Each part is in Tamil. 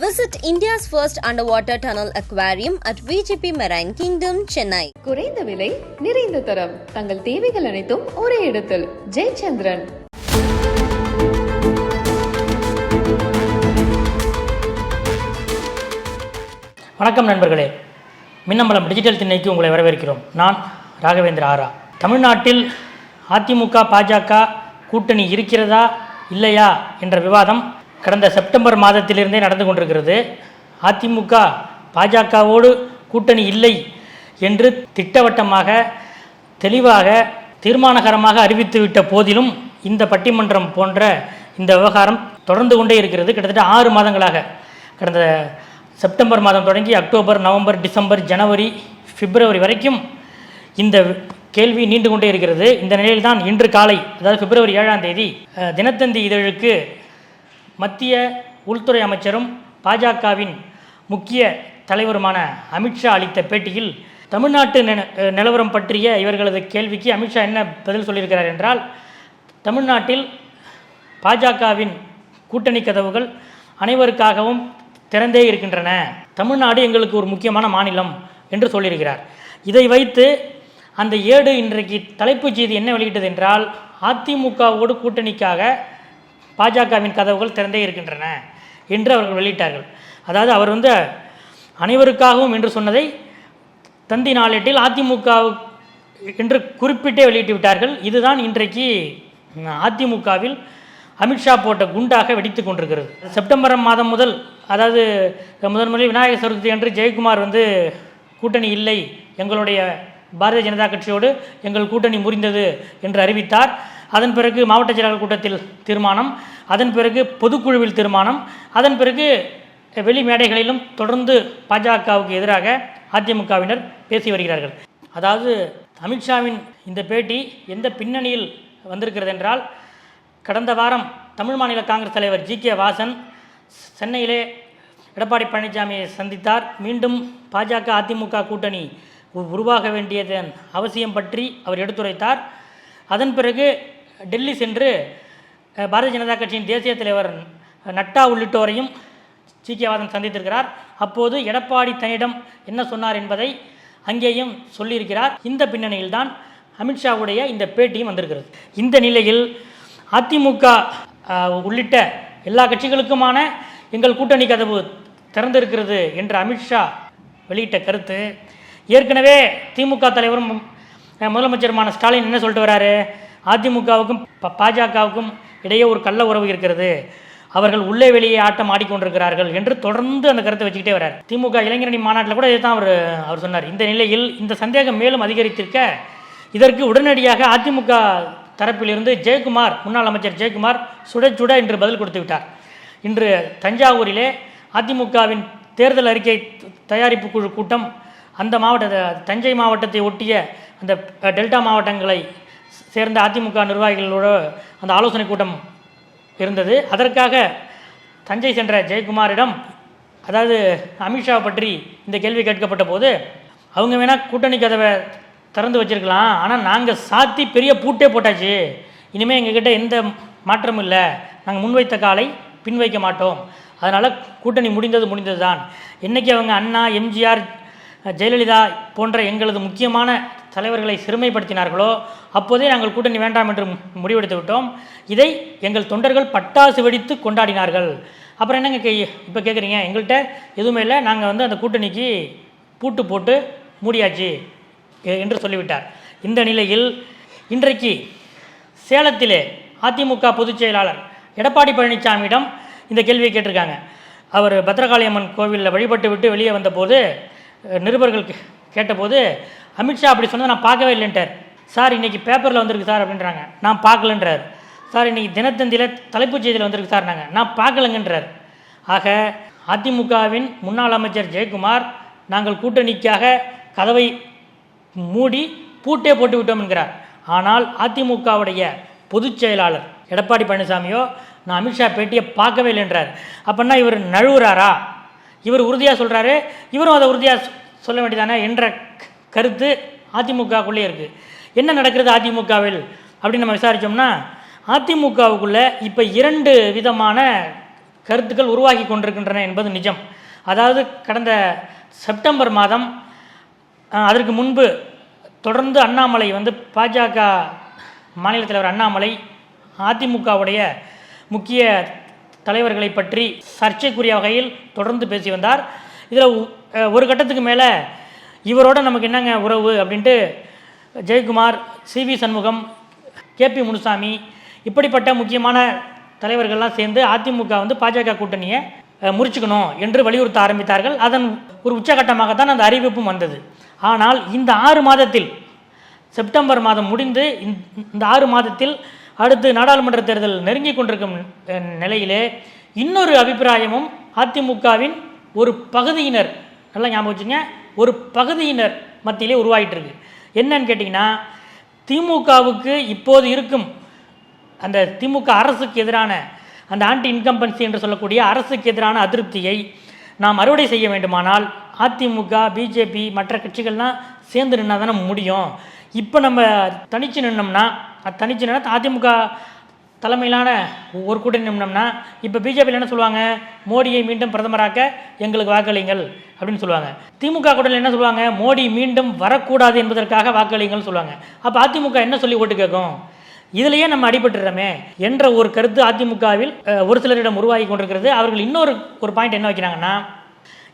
Visit India's first underwater tunnel aquarium at VGP Marine Kingdom, Chennai. குறைந்த விலை நிறைந்த தரம். தங்கள் தேவைகள் அனைத்தும் ஒரே இடத்தில். ஜெயச்சந்திரன். வணக்கம் நண்பர்களே. மின்னம்பலம் டிஜிட்டல் திண்ணைக்கு உங்களை வரவேற்கிறோம். நான் ராகவேந்திர ஆரா. தமிழ்நாட்டில் அதிமுக பாஜக கூட்டணி இருக்கிறதா இல்லையா என்ற விவாதம் கடந்த செப்டம்பர் மாதத்திலிருந்தே நடந்து கொண்டிருக்கிறது. அதிமுக பாஜகவோடு கூட்டணி இல்லை என்று திட்டவட்டமாக தெளிவாக தீர்மானகரமாக அறிவித்துவிட்ட போதிலும் இந்த பட்டிமன்றம் போன்ற இந்த விவகாரம் தொடர்ந்து கொண்டே இருக்கிறது. கிட்டத்தட்ட ஆறு மாதங்களாக. கடந்த செப்டம்பர் மாதம் தொடங்கி அக்டோபர் நவம்பர் டிசம்பர் ஜனவரி பிப்ரவரி வரைக்கும் இந்த கேள்வி நீண்டு கொண்டே இருக்கிறது. இந்த நிலையில்தான் இன்று காலை அதாவது பிப்ரவரி ஏழாம் தேதி தினத்தந்தி இதழுக்கு மத்திய உள்துறை அமைச்சரும் பாஜகவின் முக்கிய தலைவருமான அமித்ஷா அளித்த பேட்டியில் தமிழ்நாட்டு நிலவரம் பற்றிய இவர்களது கேள்விக்கு அமித்ஷா என்ன பதில் சொல்லியிருக்கிறார் என்றால் தமிழ்நாட்டில் பாஜகவின் கூட்டணி கதவுகள் அனைவருக்காகவும் திறந்தே இருக்கின்றன. தமிழ்நாடு எங்களுக்கு ஒரு முக்கியமான மாநிலம் என்று சொல்லியிருக்கிறார். இதை வைத்து அந்த ஏடு இன்றைக்கு தலைப்புச் செய்தி என்ன வெளியிட்டது என்றால் அதிமுகவோடு கூட்டணிக்காக பாஜகவின் கதவுகள் திறந்தே இருக்கின்றன என்று அவர்கள் வெளியிட்டார்கள். அதாவது அவர் வந்து அனைவருக்காகவும் என்று சொன்னதை தந்தி நாளேட்டில் அதிமுக என்று குறிப்பிட்டே வெளியிட்டு விட்டார்கள். இதுதான் இன்றைக்கு அதிமுகவில் அமித்ஷா போட்ட குண்டாக வெடித்து கொண்டிருக்கிறது. செப்டம்பர் மாதம் முதல் அதாவது முதன் முதலில் விநாயகர் சதுர்த்தி அன்று ஜெயக்குமார் வந்து கூட்டணி இல்லை எங்களுடைய பாரதிய ஜனதா கட்சியோடு எங்கள் கூட்டணி முறிந்தது என்று அறிவித்தார். அதன் பிறகு மாவட்ட செயலாளர் கூட்டத்தில் தீர்மானம் அதன் பிறகு பொதுக்குழுவில் தீர்மானம் அதன் பிறகு வெளி மேடைகளிலும் தொடர்ந்து பாஜகவுக்கு எதிராக அதிமுகவினர் பேசி வருகிறார்கள். அதாவது அமித்ஷாவின் இந்த பேட்டி எந்த பின்னணியில் வந்திருக்கிறது என்றால் கடந்த வாரம் தமிழ் மாநில காங்கிரஸ் தலைவர் ஜி. கே. வாசன் சென்னையிலே எடப்பாடி பழனிசாமியை சந்தித்தார். மீண்டும் பாஜக அதிமுக கூட்டணி உ- உருவாக வேண்டியதன் அவசியம் பற்றி அவர் எடுத்துரைத்தார். அதன் பிறகு டெல்லி சென்று பாரதிய ஜனதா கட்சியின் தேசிய தலைவர் நட்டா உள்ளிட்டோரையும் சீக்கியவாதன் சந்தித்திருக்கிறார். அப்போது எடப்பாடி தன்னிடம் என்ன சொன்னார் என்பதை அங்கேயும் சொல்லியிருக்கிறார். இந்த பின்னணியில்தான் அமித்ஷாவுடைய இந்த பேட்டியும் வந்திருக்கிறது. இந்த நிலையில் அதிமுக உள்ளிட்ட எல்லா கட்சிகளுக்குமான எங்கள் கூட்டணி கதவு திறந்திருக்கிறது என்று அமித்ஷா வெளியிட்ட கருத்து. ஏற்கனவே திமுக தலைவரும் முதலமைச்சருமான ஸ்டாலின் என்ன சொல்லிட்டு வராரு? அதிமுகவுக்கும் ப- பாஜகவுக்கும் இடையே ஒரு கள்ள உறவு இருக்கிறது. அவர்கள் உள்ளே வெளியே ஆட்டம் ஆடிக்கொண்டிருக்கிறார்கள் என்று தொடர்ந்து அந்த கருத்தை வச்சுக்கிட்டே வரார் திமுக இளைஞரணி மாநாட்டில் கூட இதுதான் அவர் அவர் சொன்னார். இந்த நிலையில் இந்த சந்தேகம் மேலும் அதிகரித்திருக்க இதற்கு உடனடியாக அதிமுக தரப்பிலிருந்து ஜெயக்குமார் முன்னாள் அமைச்சர் ஜெயக்குமார் சுட சுட என்று பதில் கொடுத்து விட்டார். இன்று தஞ்சாவூரிலே அதிமுகவின் தேர்தல் அறிக்கை தயாரிப்பு குழு கூட்டம் அந்த மாவட்ட தஞ்சை மாவட்டத்தை ஒட்டிய அந்த டெல்டா மாவட்டங்களை சேர்ந்த அதிமுக நிர்வாகிகளோட அந்த ஆலோசனை கூட்டம் இருந்தது. அதற்காக தஞ்சை சென்ற ஜெயக்குமாரிடம் அதாவது அமித்ஷா பற்றி இந்த கேள்வி கேட்கப்பட்ட போது அவங்க வேணால் கூட்டணி கதவை திறந்து வச்சிருக்கலாம். ஆனால் நாங்கள் சாத்தி பெரிய பூட்டே போட்டாச்சு. இனிமேல் எங்ககிட்ட எந்த மாற்றமும் இல்லை. நாங்கள் முன்வைத்த காலை பின் வைக்க மாட்டோம். அதனால் கூட்டணி முடிந்தது முடிந்தது தான் இன்றைக்கி அவங்க அண்ணா எம்ஜிஆர் ஜெயலலிதா போன்ற எங்களது முக்கியமான தலைவர்களை சிறுமைப்படுத்தினார்களோ அப்போதே நாங்கள் கூட்டணி வேண்டாம் என்று முடிவெடுத்து விட்டோம். இதை எங்கள் தொண்டர்கள் பட்டாசு வெடித்து கொண்டாடினார்கள். அப்புறம் என்னங்க கே இப்போ கேட்குறீங்க எங்கள்கிட்ட எதுவுமே இல்லை. நாங்கள் வந்து அந்த கூட்டணிக்கு பூட்டு போட்டு மூடியாச்சு என்று சொல்லிவிட்டார். இந்த நிலையில் இன்றைக்கு சேலத்திலே அதிமுக பொதுச் செயலாளர் எடப்பாடி பழனிசாமியிடம் இந்த கேள்வியை கேட்டிருக்காங்க. அவர் பத்ரகாளியம்மன் கோவிலில் வழிபட்டு விட்டு வெளியே வந்தபோது நிருபர்கள் கேட்டபோது அமித்ஷா அப்படி சொன்னதை நான் பார்க்கவே இல்லைன்ட்டார். சார் இன்றைக்கி பேப்பரில் வந்திருக்கு சார் அப்படின்றாங்க. நான் பார்க்கலன்றார். சார் இன்னைக்கு தினத்தந்தியில் தலைப்புச் செய்தியில் வந்திருக்கு சார் நாங்கள் நான் பார்க்கலங்கன்றார். ஆக அதிமுகவின் முன்னாள் அமைச்சர் ஜெயக்குமார் நாங்கள் கூட்டணிக்காக கதவை மூடி பூட்டே போட்டு விட்டோம் என்கிறார். ஆனால் அதிமுகவுடைய பொதுச் செயலாளர் எடப்பாடி பழனிசாமியோ நான் அமித்ஷா பேட்டியை பார்க்கவே இல்லைன்றார். அப்படின்னா இவர் நழுவுறாரா? இவர் உறுதியாக சொல்கிறாரு இவரும் அதை உறுதியாக சொல்ல வேண்டியதானே என்ற கருத்து அதிமுகக்குள்ளே இருக்குது என்ன நடக்கிறது அதிமுகவில்? அப்படின்னு நம்ம விசாரித்தோம்னா அதிமுகவுக்குள்ளே இப்போ இரண்டு விதமான கருத்துக்கள் உருவாகி கொண்டிருக்கின்றன என்பது நிஜம். அதாவது கடந்த செப்டம்பர் மாதம் அதற்கு முன்பு தொடர்ந்து அண்ணாமலை வந்து பாஜக மாநில தலைவர் அண்ணாமலை அதிமுகவுடைய முக்கிய தலைவர்களை பற்றி சர்ச்சைக்குரிய வகையில் தொடர்ந்து பேசி வந்தார். இதில் ஒரு கட்டத்துக்கு மேலே இவரோட நமக்கு என்னங்க உறவு அப்படின்ட்டு Jayakumar C V Shanmugam KP Munusamy இப்படிப்பட்ட முக்கியமான தலைவர்கள்லாம் சேர்ந்து அதிமுக வந்து பாஜக கூட்டணியை முறிச்சுக்கணும் என்று வலியுறுத்த ஆரம்பித்தார்கள். அதன் ஒரு உச்சகட்டமாகத்தான் அந்த அறிவிப்பும் வந்தது. ஆனால் இந்த ஆறு மாதத்தில் செப்டம்பர் மாதம் முடிந்து இந்த- இந்த ஆறு மாதத்தில் அடுத்து நாடாளுமன்ற தேர்தல் நெருங்கி கொண்டிருக்கும் நிலையிலே இன்னொரு அபிப்பிராயமும் அதிமுகவின் ஒரு பகுதியினர் நல்லா ஞாபகம் வச்சுங்க ஒரு பகுதியினர் மத்தியிலே உருவாகிட்டு இருக்கு என்னன்னு கேட்டிங்கன்னா திமுகவுக்கு இப்போது இருக்கும் அந்த திமுக அரசுக்கு எதிரான அந்த ஆன்டி இன்கம்பன்சி என்று சொல்லக்கூடிய அரசுக்கு எதிரான அதிருப்தியை நாம் அறுவடை செய்ய வேண்டுமானால் அதிமுக பிஜேபி மற்ற கட்சிகள்லாம் சேர்ந்து நின்னா தானே முடியும். இப்போ நம்ம தனிச்சு நின்னோம்னா அது தனிச்சு நின்னா அதிமுக தலைமையிலான ஒரு கூட்டணி நிமிடம்னா இப்போ பிஜேபியில் என்ன சொல்லுவாங்க? மோடியை மீண்டும் பிரதமராக்க எங்களுக்கு வாக்களிங்கள் அப்படின்னு சொல்லுவாங்க. திமுக கூட்டணியில் என்ன சொல்லுவாங்க? மோடி மீண்டும் வரக்கூடாது என்பதற்காக வாக்களிங்கள்னு சொல்லுவாங்க. அப்போ அதிமுக என்ன சொல்லி ஓட்டு கேட்கும்? இதிலேயே நம்ம அடிபட்டுறோமே என்ற ஒரு கருத்து அதிமுகவில் ஒரு சிலரிடம் உருவாகி கொண்டிருக்கிறது. அவர்கள் இன்னொரு ஒரு பாயிண்ட் என்ன வைக்கிறாங்கன்னா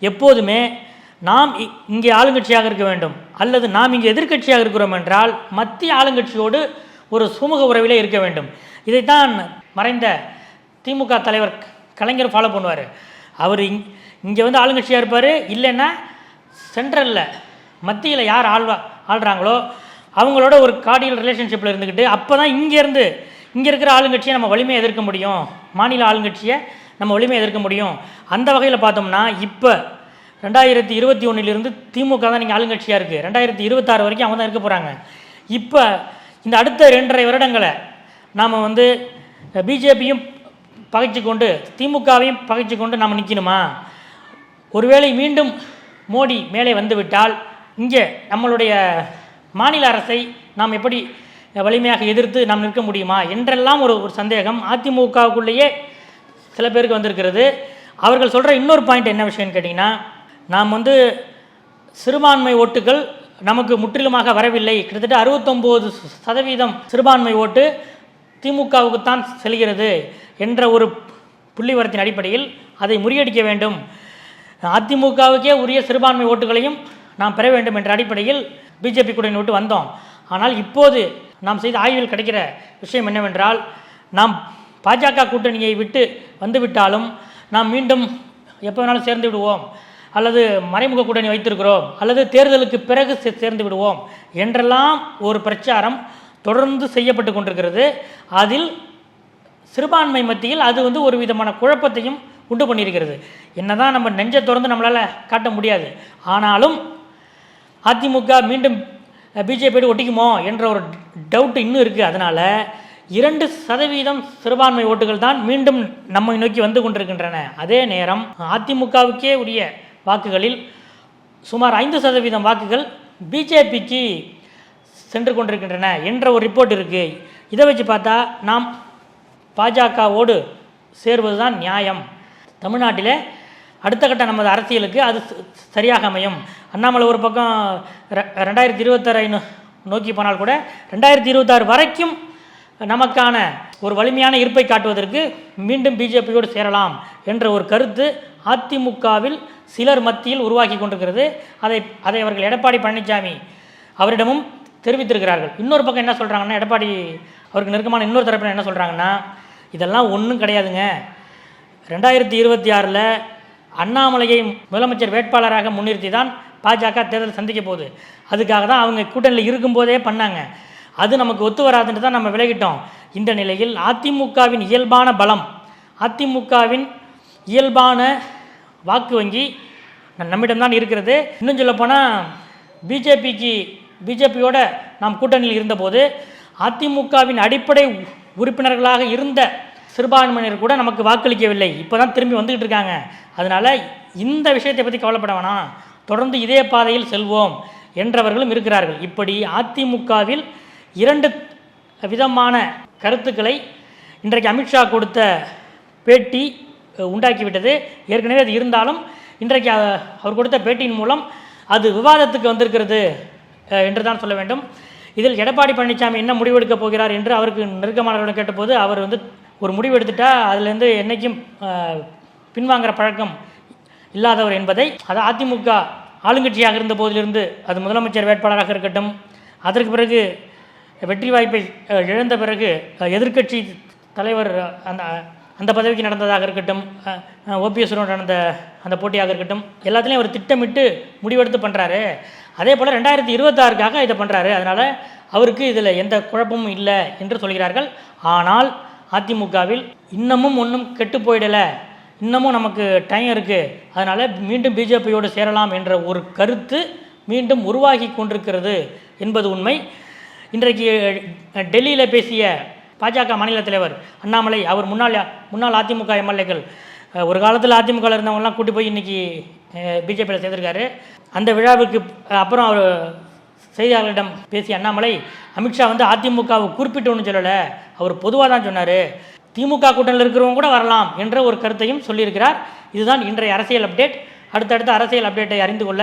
எப்போதுமே நாம் இ- இங்கே ஆளுங்கட்சியாக இருக்க வேண்டும். அல்லது நாம் இங்கே எதிர்க்கட்சியாக இருக்கிறோம் என்றால் மத்திய ஆளுங்கட்சியோடு ஒரு சுமூக உறவிலே இருக்க வேண்டும். இதைத்தான் மறைந்த திமுக தலைவர் கலைஞர் ஃபாலோ பண்ணுவார். அவர் இங் இங்கே வந்து ஆளுங்கட்சியாக இருப்பார். இல்லைன்னா சென்ட்ரலில் மத்தியில் யார் ஆள்வா ஆள்றாங்களோ அவங்களோட ஒரு கார்டியல் ரிலேஷன்ஷிப்பில் இருந்துக்கிட்டு அப்போ தான் இங்கேருந்து இங்கே இருக்கிற ஆளுங்கட்சியை நம்ம வலிமையை எதிர்க்க முடியும். மாநில ஆளுங்கட்சியை நம்ம வலிமையை எதிர்க்க முடியும். அந்த வகையில் பார்த்தோம்னா இப்போ ரெண்டாயிரத்தி இருபத்தி ஒன்றிலிருந்து திமுக தான் நீங்கள் ஆளுங்கட்சியாக இருக்குது ரெண்டாயிரத்தி இருபத்தாறு வரைக்கும் அவங்க தான் இருக்க போகிறாங்க இப்போ இந்த அடுத்த ரெண்டரை வருடங்களை நாம் வந்து பிஜேபியும் பகைச்சு கொண்டு திமுகவையும் பகைச்சு கொண்டு நாம் நிற்கணுமா ஒருவேளை மீண்டும் மோடி மேலே வந்துவிட்டால் இங்கே நம்மளுடைய மாநில அரசை நாம் எப்படி வலிமையாக எதிர்த்து நாம் நிற்க முடியுமா? என்றெல்லாம் ஒரு ஒரு சந்தேகம் அதிமுகவுக்குள்ளேயே சில பேருக்கு வந்திருக்கிறது. அவர்கள் சொல்கிற இன்னொரு பாயிண்ட் என்ன விஷயம்னு கேட்டிங்கன்னா நாம் வந்து சிறுபான்மை ஓட்டுகள் நமக்கு முற்றிலுமாக வரவில்லை. கிட்டத்தட்ட அறுபத்தொம்போது சதவீதம் சிறுபான்மை ஓட்டு திமுகவுக்குத்தான் செல்கிறது என்ற ஒரு புள்ளிவரத்தின் அடிப்படையில் அதை முறியடிக்க வேண்டும். அதிமுகவுக்கே உரிய சிறுபான்மை ஓட்டுகளையும் நாம் பெற வேண்டும் என்ற அடிப்படையில் பிஜேபி கூட்டணி விட்டு வந்தோம். ஆனால் இப்போது நாம் செய்த ஆய்வில் கிடைக்கிற விஷயம் என்னவென்றால் நாம் பாஜக கூட்டணியை விட்டு வந்துவிட்டாலும் நாம் மீண்டும் எப்போ வேணாலும் சேர்ந்து விடுவோம். அல்லது மறைமுக கூட்டணி வைத்திருக்கிறோம். அல்லது தேர்தலுக்கு பிறகு சேர்ந்து விடுவோம். என்றெல்லாம் ஒரு பிரச்சாரம் தொடர்ந்து செய்யப்பட்டு கொண்டிருக்கிறது. அதில் சிறுபான்மை மத்தியில் அது வந்து ஒரு விதமான குழப்பத்தையும் உண்டு பண்ணியிருக்கிறது. என்னதான் நம்ம நெஞ்சை திறந்து நம்மளால் காட்ட முடியாது. ஆனாலும் அதிமுக மீண்டும் பிஜேபியோடு ஒட்டிக்குமோ என்ற ஒரு டவுட் இன்னும் இருக்குது அதனால் இரண்டு சதவீதம் சிறுபான்மை ஓட்டுகள் தான் மீண்டும் நம்மை நோக்கி வந்து கொண்டிருக்கின்றன. அதே நேரம் அதிமுகவுக்கே உரிய வாக்குகளில் சுமார் ஐந்து சதவீதம் வாக்குகள் பிஜேபிக்கு சென்று கொண்டிருக்கின்றன என்ற ஒரு ரிப்போர்ட் இருக்குது இதை வச்சு பார்த்தா நாம் பாஜகவோடு சேர்வது தான் நியாயம். தமிழ்நாட்டில் அடுத்த கட்ட நமது அரசியலுக்கு அது ச- சரியாக அமையும். அண்ணாமலை ஒரு பக்கம் ரெ- ரெண்டாயிரத்தி இருபத்தாறை நோக்கி போனால் கூட ரெண்டாயிரத்தி இருபத்தாறு வரைக்கும் நமக்கான ஒரு வலிமையான இருப்பை காட்டுவதற்கு மீண்டும் பிஜேபியோடு சேரலாம் என்ற ஒரு கருத்து அதிமுகவில் சிலர் மத்தியில் உருவாக்கி கொண்டிருக்கிறது. அதை அதை அவர்கள் எடப்பாடி பழனிசாமி அவரிடமும் தெரிவித்திருக்கிறார்கள். இன்னொரு பக்கம் என்ன சொல்கிறாங்கன்னா எடப்பாடி அவருக்கு நெருக்கமான இன்னொரு தரப்பினர் என்ன சொல்கிறாங்கன்னா இதெல்லாம் ஒன்றும் கிடையாதுங்க. ரெண்டாயிரத்தி இருபத்தி ஆறில் அண்ணாமலையை முதலமைச்சர் வேட்பாளராக முன்னிறுத்தி தான் பாஜக தேர்தல் சந்திக்க போகுது. அதுக்காக தான் அவங்க கூட்டணியில் இருக்கும்போதே பண்ணாங்க. அது நமக்கு ஒத்து வராதுன்னு தான் நம்ம விலகிட்டோம். இந்த நிலையில் அதிமுகவின் இயல்பான பலம் அதிமுகவின் இயல்பான வாக்கு வங்கி நம்மிடம்தான் இருக்கிறது. இன்னும் சொல்லப்போனால் பிஜேபிக்கு பிஜேபியோட நாம் கூட்டணியில் இருந்தபோது அதிமுகவின் அடிப்படை உறுப்பினர்களாக இருந்த சிறுபான்மையினர் கூட நமக்கு வாக்களிக்கவில்லை. இப்போ தான் திரும்பி வந்துக்கிட்டு இருக்காங்க. அதனால் இந்த விஷயத்தை பற்றி கவலைப்பட வேணாம். தொடர்ந்து இதே பாதையில் செல்வோம் என்றவர்களும் இருக்கிறார்கள். இப்படி அதிமுகவில் இரண்டு விதமான கருத்துக்களை இன்றைக்கு அமித்ஷா கொடுத்த பேட்டி உண்டாக்கிவிட்டது. ஏற்கனவே அது இருந்தாலும் இன்றைக்கு அவர் கொடுத்த பேட்டியின் மூலம் அது விவாதத்துக்கு வந்திருக்கிறது. என்று தான் சொல்ல வேண்டும். இதில் எடப்பாடி பழனிசாமி என்ன முடிவெடுக்கப் போகிறார் என்று அவருக்கு நெருக்கமானவர்கள் கேட்டபோது அவர் வந்து ஒரு முடிவு எடுத்துட்டா அதுலேருந்து என்றைக்கும் பின்வாங்கிற பின்வாங்குற பழக்கம் இல்லாதவர் என்பதை அது அதிமுக ஆளுங்கட்சியாக இருந்த போதிலிருந்து அது முதலமைச்சர் வேட்பாளராக இருக்கட்டும் அதற்கு பிறகு வெற்றி வாய்ப்பை இழந்த பிறகு எதிர்க்கட்சி தலைவர் அந்த அந்த பதவிக்கு நடந்ததாக இருக்கட்டும் ஓபிஎஸ்ஸோடு நடந்த அந்த போட்டியாக இருக்கட்டும் எல்லாத்துலேயும் அவர் திட்டமிட்டு முடிவெடுத்து பண்ணுறாரு அதே போல் ரெண்டாயிரத்தி இருபத்தாறுக்காக இதை பண்ணுறாரு அதனால் அவருக்கு இதில் எந்த குழப்பமும் இல்லை என்று சொல்கிறார்கள். ஆனால் அதிமுகவில் இன்னமும் ஒன்றும் கெட்டு போயிடலை. இன்னமும் நமக்கு டைம் இருக்குது அதனால் மீண்டும் பிஜேபியோடு சேரலாம் என்ற ஒரு கருத்து மீண்டும் உருவாகி கொண்டிருக்கிறது என்பது உண்மை. இன்றைக்கு டெல்லியில் பேசிய பாஜக மாநில தலைவர் அண்ணாமலை அவர் முன்னாள் முன்னாள் அதிமுக எம்எல்ஏக்கள். ஒரு காலத்தில் அதிமுகவில் இருந்தவங்கலாம் கூட்டி போய் இன்றைக்கி பிஜேபியில் சேர்ந்திருக்காரு. அந்த விழாவுக்கு அப்புறம் அவர் செய்தியாளர்களிடம் பேசிய அண்ணாமலை அமித்ஷா வந்து அதிமுகவை குறிப்பிட்டு ஒன்றும் சொல்லலை. அவர் பொதுவாக தான் சொன்னார். திமுக கூட்டணியில் இருக்கிறவங்க கூட வரலாம் என்ற ஒரு கருத்தையும் சொல்லியிருக்கிறார். இதுதான் இன்றைய அரசியல் அப்டேட். அடுத்தடுத்த அரசியல் அப்டேட்டை அறிந்து கொள்ள